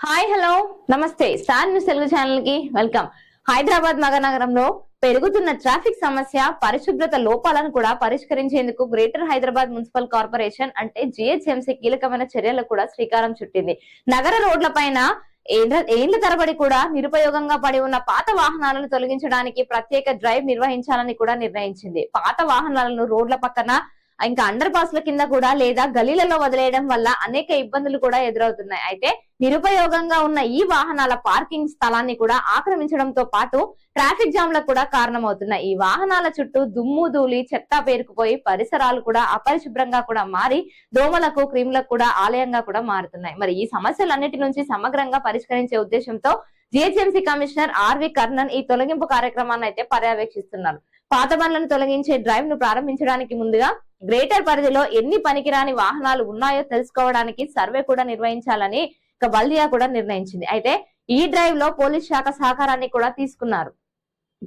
Hi hello. Namaste. Star news Telugu ఛానల్కి welcome. Hyderabad నగరంలో పెరుగుతున్న ట్రాఫిక్ సమస్య పరిశుభ్రత లోపాలను కూడా పరిష్కరించేందుకు గ్రేటర్ హైదరాబాద్ మున్సిపల్ కార్పొరేషన్ అంటే జిహెచ్ఎంసీ కీలకమైన చర్యలకు కూడా శ్రీకారం చుట్టింది. నగర రోడ్ల పైన ఏళ్ళ తరబడి కూడా నిరుపయోగంగా పడి ఉన్న పాత వాహనాలను తొలగించడానికి ప్రత్యేక డ్రైవ్ నిర్వహించాలని కూడా నిర్ణయించింది. పాత వాహనాలను రోడ్ల పక్కన ఇంకా అండర్ పాస్ల కింద కూడా లేదా గలీలలో వదిలేయడం వల్ల అనేక ఇబ్బందులు కూడా ఎదురవుతున్నాయి. అయితే నిరుపయోగంగా ఉన్న ఈ వాహనాల పార్కింగ్ స్థలాన్ని కూడా ఆక్రమించడంతో పాటు ట్రాఫిక్ జామ్లకు కూడా కారణమవుతున్నాయి ఈ వాహనాల చుట్టూ దుమ్ము ధూళి చెత్త పేరుకుపోయి పరిసరాలు కూడా అపరిశుభ్రంగా కూడా మారి దోమలకు క్రిములకు కూడా ఆలయంగా కూడా మారుతున్నాయి. మరి ఈ సమస్యలన్నిటి నుంచి సమగ్రంగా పరిష్కరించే ఉద్దేశంతో జిహెచ్ఎంసీ కమిషనర్ ఆర్వి కర్ణన్ ఈ తొలగింపు కార్యక్రమాన్ని అయితే పర్యవేక్షిస్తున్నారు. పాత బండ్లను తొలగించే డ్రైవ్ను ప్రారంభించడానికి ముందుగా గ్రేటర్ పరిధిలో ఎన్ని పనికిరాని వాహనాలు ఉన్నాయో తెలుసుకోవడానికి సర్వే కూడా నిర్వహించాలని ఇక బల్దియా కూడా నిర్ణయించింది. అయితే ఈ డ్రైవ్లో పోలీస్ శాఖ సహకారాన్ని కూడా తీసుకున్నారు.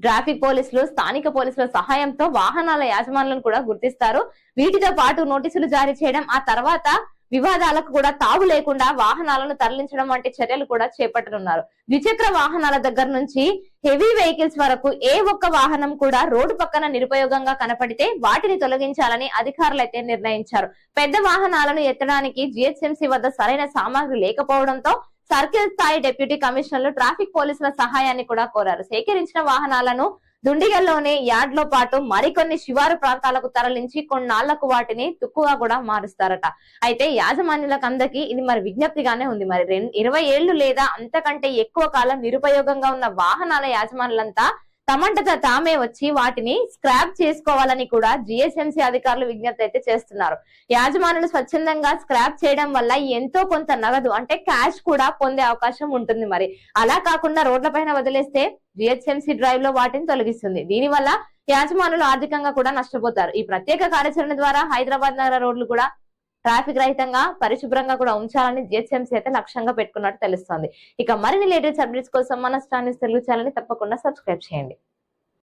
ట్రాఫిక్ పోలీసులు స్థానిక పోలీసుల సహాయంతో వాహనాల యాజమానులను కూడా గుర్తిస్తారు. వీటితో పాటు నోటీసులు జారీ చేయడం ఆ తర్వాత వివాదాలకు కూడా తావు లేకుండా వాహనాలను తరలించడం వంటి చర్యలు కూడా చేపట్టనున్నారు. ద్విచక్ర వాహనాల దగ్గర నుంచి హెవీ వెహికల్స్ వరకు ఏ ఒక్క వాహనం కూడా రోడ్డు పక్కన నిరుపయోగంగా కనపడితే వాటిని తొలగించాలని అధికారులు అయితే నిర్ణయించారు. పెద్ద వాహనాలను ఎత్తడానికి జిహెచ్ఎంసీ వద్ద సరైన సామాగ్రి లేకపోవడంతో సర్కిల్ స్థాయి డిప్యూటీ కమిషనర్లు ట్రాఫిక్ పోలీసుల సహాయాన్ని కూడా కోరారు. సేకరించిన వాహనాలను దుండిగల్లోనే యార్డ్లో పాటు మరికొన్ని శివారు ప్రాంతాలకు తరలించి కొన్నాళ్ళకు వాటిని తుక్కుగా కూడా మారుస్తారట. అయితే యాజమాన్యులకు అందరికీ ఇది మరి విజ్ఞప్తిగానే ఉంది. మరి రెండు ఇరవై ఏళ్ళు లేదా అంతకంటే ఎక్కువ కాలం నిరుపయోగంగా ఉన్న వాహనాల యాజమానులంతా తమంటత తామే వచ్చి వాటిని స్క్రాప్ చేసుకోవాలని కూడా జిఎస్ఎంసీ అధికారులు విజ్ఞప్తి అయితే చేస్తున్నారు. యాజమానులు స్వచ్ఛందంగా స్క్రాప్ చేయడం వల్ల ఎంతో కొంత నగదు అంటే క్యాష్ కూడా పొందే అవకాశం ఉంటుంది మరి. అలా కాకుండా రోడ్ల పైన వదిలేస్తే జిహెచ్ఎంసీ డ్రైవ్లో వాటిని తొలగిస్తుంది. దీనివల్ల యాజమానులు ఆర్థికంగా కూడా నష్టపోతారు. ఈ ప్రత్యేక కార్యాచరణ ద్వారా హైదరాబాద్ నగర రోడ్లు కూడా ట్రాఫిక్ రహితంగా పరిశుభ్రంగా కూడా ఉంచాలని జిహెచ్ఎంసీ అయితే లక్ష్యంగా పెట్టుకున్నట్టు తెలుస్తోంది. ఇక మరిన్ని లేటెస్ట్ అప్డేట్స్ కోసం మన స్టానిస్ తెలుగు ఛానల్ తప్పకుండా సబ్స్క్రైబ్ చేయండి.